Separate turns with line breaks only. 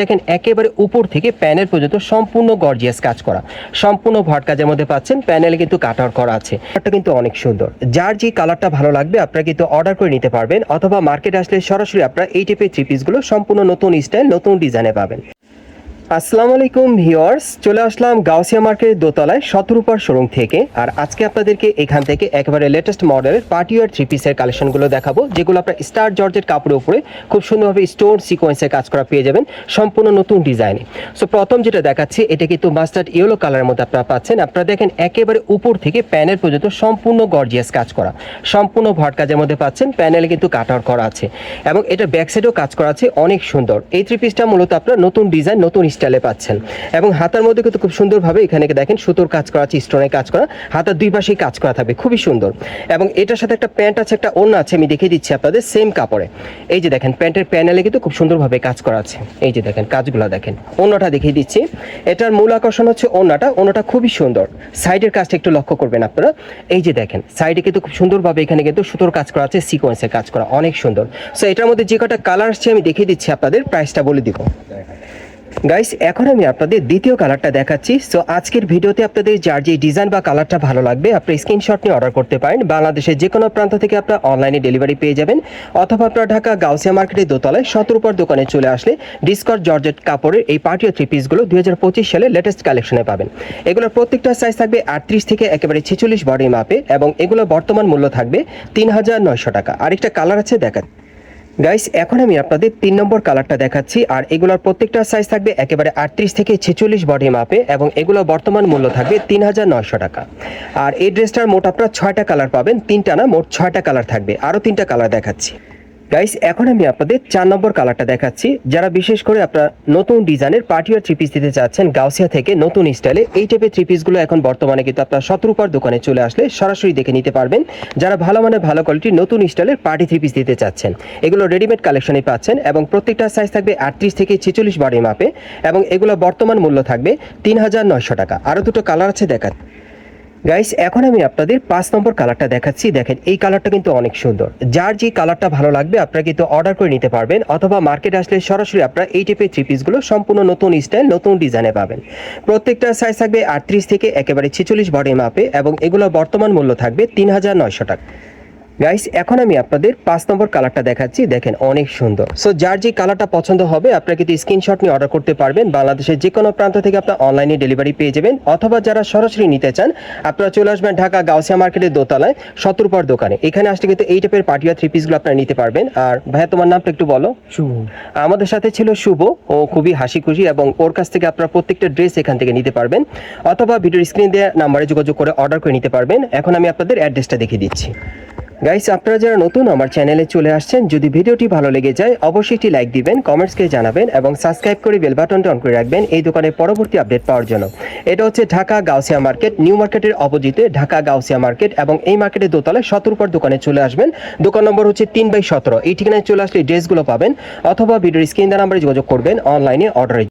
দেখেন, একেবারে উপর থেকে প্যানেল পর্যন্ত সম্পূর্ণ গর্জিয়াস কাজ করা। সম্পূর্ণ ভট কাজের মধ্যে পাচ্ছেন, প্যানেলে কিন্তু কাটার করা আছে। এটা কিন্তু অনেক সুন্দর। যার যে কালারটা ভালো লাগবে, আপনারা কিন্তু অর্ডার করে নিতে পারবেন, অথবা মার্কেট আসলে সরাসরি আপনারা এই টাইপের থ্রি পিসগুলো সম্পূর্ণ নতুন স্টাইল নতুন ডিজাইনে পাবেন। আসসালামু আলাইকুম ভিওয়ার্স চলে আসলাম গাউসিয়া মার্কেটের দোতলায় শতরূপার শোরুম থেকে। আর আজকে আপনাদেরকে এখান থেকে একেবারে লেটেস্ট মডেলের পার্টিওয়ার থ্রি পিসের কালেকশনগুলো দেখাবো, যেগুলো আপনার স্টার জর্জের কাপড়ের উপরে খুব সুন্দরভাবে স্টোন সিকোয়েন্সের কাজ করা পেয়ে যাবেন সম্পূর্ণ নতুন ডিজাইনে। সো প্রথম যেটা দেখাচ্ছি, এটা কিন্তু মাস্টার্ড ইয়েলো কালারের মধ্যে আপনারা পাচ্ছেন। আপনারা দেখেন একেবারে উপর থেকে প্যানেল পর্যন্ত সম্পূর্ণ গর্জিয়াস কাজ করা। সম্পূর্ণ ভট কাজের মধ্যে পাচ্ছেন প্যানেলে কিন্তু কাটার করা আছে। এবং এটা ব্যাক সাইডেও কাজ করা আছে, অনেক সুন্দর। এই থ্রি পিসটা মূলত আপনার নতুন ডিজাইন নতুন স্টাইলে পাচ্ছেন। এবং হাতার মধ্যে কিন্তু খুব সুন্দরভাবে এখানে দেখেন সুতোর কাজ করা আছে স্টোনের কাজ করা, হাতার দুই পাশেই কাজ করা থাকবে, খুবই সুন্দর। এবং এটার সাথে একটা প্যান্ট আছে, একটা ওড়না আছে, আমি দেখিয়ে দিচ্ছি আপনাদের সেম কাপড়ে। এই যে দেখেন প্যান্টের প্যানেলে কিন্তু খুব সুন্দরভাবে কাজ করা আছে। এই যে দেখেন, কাজগুলো দেখেন। ওড়নাটা দেখিয়ে দিচ্ছি। এটার মূল আকর্ষণ হচ্ছে ওড়নাটা ওড়নাটা খুবই সুন্দর। সাইডের কাজটা একটু লক্ষ্য করবেন আপনারা। এই যে দেখেন সাইডে কিন্তু খুব সুন্দরভাবে এখানে কিন্তু সুতোর কাজ করা আছে সিকোয়েন্সের কাজ করা, অনেক সুন্দর। সো এটার মধ্যে যে কটা কালার আসছে, আমি দেখিয়ে দিচ্ছি আপনাদের প্রাইসটা বলে দিব। গাইস এখন আমি আপনাদের দ্বিতীয় কালারটা দেখাচ্ছি। সো আজকের ভিডিওতে আপনাদের যার যে ডিজাইন বা কালারটা ভালো লাগবে, আপনি স্ক্রিনশট নিয়ে অর্ডার করতে পারেন। বাংলাদেশের যে কোনো প্রান্ত থেকে আপনার অনলাইনে ডেলিভারি পেয়ে যাবেন। অথবা আপনার ঢাকা গাউসিয়া মার্কেটের দোতলায় সতরূপার দোকানে চলে আসলে ডিসকর জর্জেট কাপড়ের এই পার্টিও থ্রি পিসগুলো দুই হাজার পঁচিশ সালে লেটেস্ট কালেকশনে পাবেন। এগুলোর প্রত্যেকটা সাইজ থাকবে আটত্রিশ থেকে একেবারে ছেচল্লিশ বডি মাপে এবং এগুলো বর্তমান মূল্য থাকবে তিন হাজার নয়শো টাকা। আরেকটা কালার আছে দেখা গাইস এখন আমি আপনাদের তিন নম্বর কালারটা দেখাচ্ছি, আর এগুলোর প্রত্যেকটার সাইজ থাকবে একেবারে আটত্রিশ থেকে ছেচল্লিশ বডি মাপে এবং এগুলো বর্তমান মূল্য থাকবে তিন হাজার নয়শো টাকা। আর এই ড্রেসটার মোট আপনারা ছয়টা কালার পাবেন, তিনটা না, মোট ছয়টা কালার থাকবে। আরও তিনটা কালার দেখাচ্ছি। গাইস এখন আমি আপনাদের চার নম্বর কালারটা দেখাচ্ছি। যারা বিশেষ করে আপনারা নতুন ডিজাইনের পার্টিওয়ার থ্রি পিস দিতে চাচ্ছেন, গাউসিয়া থেকে নতুন স্টাইলে এই টাইপের থ্রি পিসগুলো এখন বর্তমানে কিন্তু আপনার শতরূপার দোকানে চলে আসলে সরাসরি দেখে নিতে পারবেন। যারা ভালো মানে ভালো কোয়ালিটির নতুন স্টাইলের পার্টি থ্রি পিস দিতে চাচ্ছেন, এগুলো রেডিমেড কালেকশনে পাচ্ছেন এবং প্রত্যেকটা সাইজ থাকবে আটত্রিশ থেকে ছেচল্লিশ বডি মাপে এবং এগুলো বর্তমান মূল্য থাকবে তিন হাজার নয়শো টাকা। আরও দুটো কালার আছে দেখা গাইস এখন আমি আপনাদের পাঁচ নম্বর কালারটা দেখাচ্ছি। দেখেন, এই কালারটা কিন্তু অনেক সুন্দর। যার যে কালারটা ভালো লাগবে, আপনারা কিন্তু অর্ডার করে নিতে পারবেন, অথবা মার্কেট আসলে সরাসরি আপনারা এই টাইপের থ্রি পিসগুলো সম্পূর্ণ নতুন স্টাইল নতুন ডিজাইনে পাবেন। প্রত্যেকটা সাইজ থাকবে আটত্রিশ থেকে একেবারে ছেচল্লিশ বডি মাপে এবং এগুলো বর্তমান মূল্য থাকবে তিন হাজার নয়শো টাকা। গাইস এখন আমি আপনাদের পাঁচ নম্বর কালারটা দেখাচ্ছি। দেখেন অনেক সুন্দর। সো যার যে কালারটা পছন্দ হবে আপনারা কিন্তু স্ক্রিনশট নিয়ে অর্ডার করতে পারবেন। বাংলাদেশের যে কোনো প্রান্ত থেকে আপনার অনলাইনে ডেলিভারি পেয়ে যাবেন। অথবা যারা সরাসরি নিতে চান আপনারা চলে আসবেন ঢাকা গাউসিয়া মার্কেটের দোতলায় সতরূপার দোকানে। এখানে আসলে কিন্তু এই টাইপের পার্টিয়া থ্রি পিসগুলো আপনারা নিতে পারবেন। আর ভাইয়া তোমার নামটা একটু বলো।
শুভ।
আমাদের সাথে ছিল শুভ। ও খুবই হাসি খুশি এবং ওর কাছ থেকে আপনারা প্রত্যেকটা ড্রেস এখান থেকে নিতে পারবেন। অথবা ভিডিওর স্ক্রিন দেওয়া নাম্বারে যোগাযোগ করে অর্ডার করে নিতে পারবেন। এখন আমি আপনাদের অ্যাড্রেসটা দেখিয়ে দিচ্ছি। গাইস আপনারা যারা নতুন আমার চ্যানেলে চলে আসছেন, যদি ভিডিওটি ভালো লেগে যায়, অবশ্যই একটি লাইক দিবেন কমেন্টসকে জানাবেন এবং সাবস্ক্রাইব করে বেল বাটনটা অন করে রাখবেন এই দোকানের পরবর্তী আপডেট পাওয়ার জন্য। এটা হচ্ছে ঢাকা গাউসিয়া মার্কেট নিউ মার্কেটের অপোজিটে ঢাকা গাউসিয়া মার্কেট এবং এই মার্কেটের দোতলায় সতর্কর দোকানে চলে আসবেন। দোকান নম্বর হচ্ছে তিন বাই সতেরো। এই ঠিকানায় চলে আসলে ড্রেসগুলো পাবেন অথবা ভিডিওর স্ক্রিন দ্বারা নাম্বারে যোগাযোগ করবেন অনলাইনে অর্ডারের